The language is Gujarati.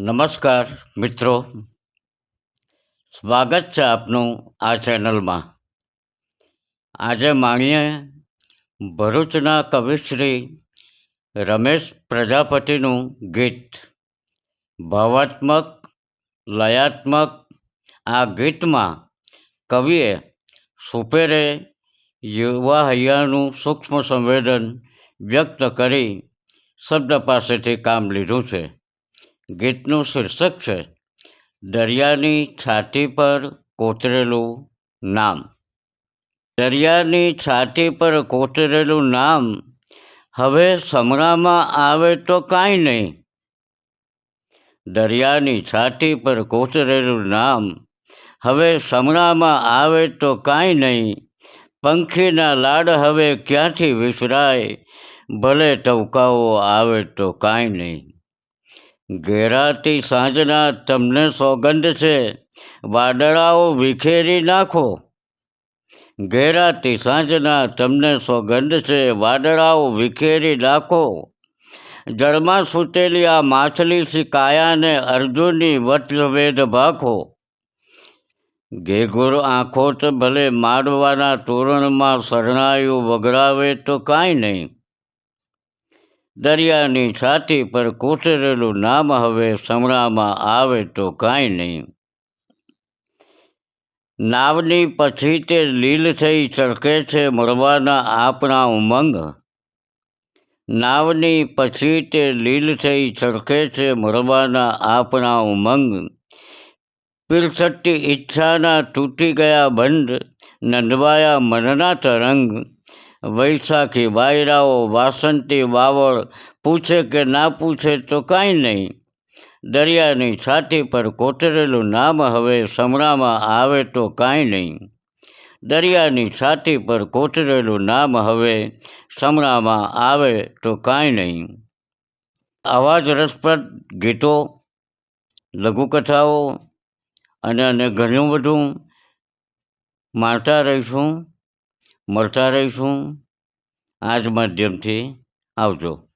નમસ્કાર મિત્રો. સ્વાગત છે આપનું આ ચેનલમાં. આજે માણીએ ભરૂચના કવિશ્રી રમેશ પ્રજાપતિનું ગીત. ભાવાત્મક, લયાત્મક આ ગીતમાં કવિએ સુપેરે યુવા હૈયાનું સૂક્ષ્મ સંવેદન વ્યક્ત કરી શબ્દ પાસેથી કામ લીધું છે. ગીતનું શીર્ષક છે, દરિયાની છાતી પર કોતરેલું નામ. દરિયાની છાતી પર કોતરેલું નામ હવે સમરામાં આવે તો કાંઈ નહીં. દરિયાની છાતી પર કોતરેલું નામ હવે સમરામાં આવે તો કાંઈ નહીં. પંખીના લાડ હવે ક્યાંથી વિસરાય? ભલે ટવકાઓ આવે તો કાંઈ નહીં. ઘેરાતી સાંજના તમને સોગંધ છે. વાદળાઓ વિખેરી નાખો. ઘેરાતી સાંજના તમને સોગંધ છે. વાદળાઓ વિખેરી નાખો. જળમાં સૂતેલી આ માછલી સી કાયાને અર્જુનની વટવેદ ભાખો. ઘેઘોર આંખો તો ભલે માડવાના તોરણમાં શરણાયું વગડાવે તો કાંઈ નહીં. દરિયાની છાતી પર કોતરેલું નામ હવે સમરામાં આવે તો કાંઈ નહીં. નાવની પછી તે લીલ થઈ ચળકે છે મરવાના આપણા ઉમંગ. નાવની પછી તે લીલ થઈ ચળકે છે મરવાના આપણા ઉમંગ. પીરછટ્ટી ઈચ્છાના તૂટી ગયા બંધ, નંદવાયા મનના તરંગ. વૈશાખી વાયરાઓ વાસંતી વાવળ, પૂછે કે ના પૂછે તો કાંઈ નહીં. દરિયાની છાતી પર કોતરેલું નામ હવે સમરામાં આવે તો કાંઈ નહીં. દરિયાની છાતી પર કોતરેલું નામ હવે સમરામાં આવે તો કાંઈ નહીં. આવા જ રસપ્રદ ગીતો, લઘુકથાઓ અને અને ઘણું બધું માણતા રહીશું. મળતા રહીશું. આ જ માધ્યમથી આવજો.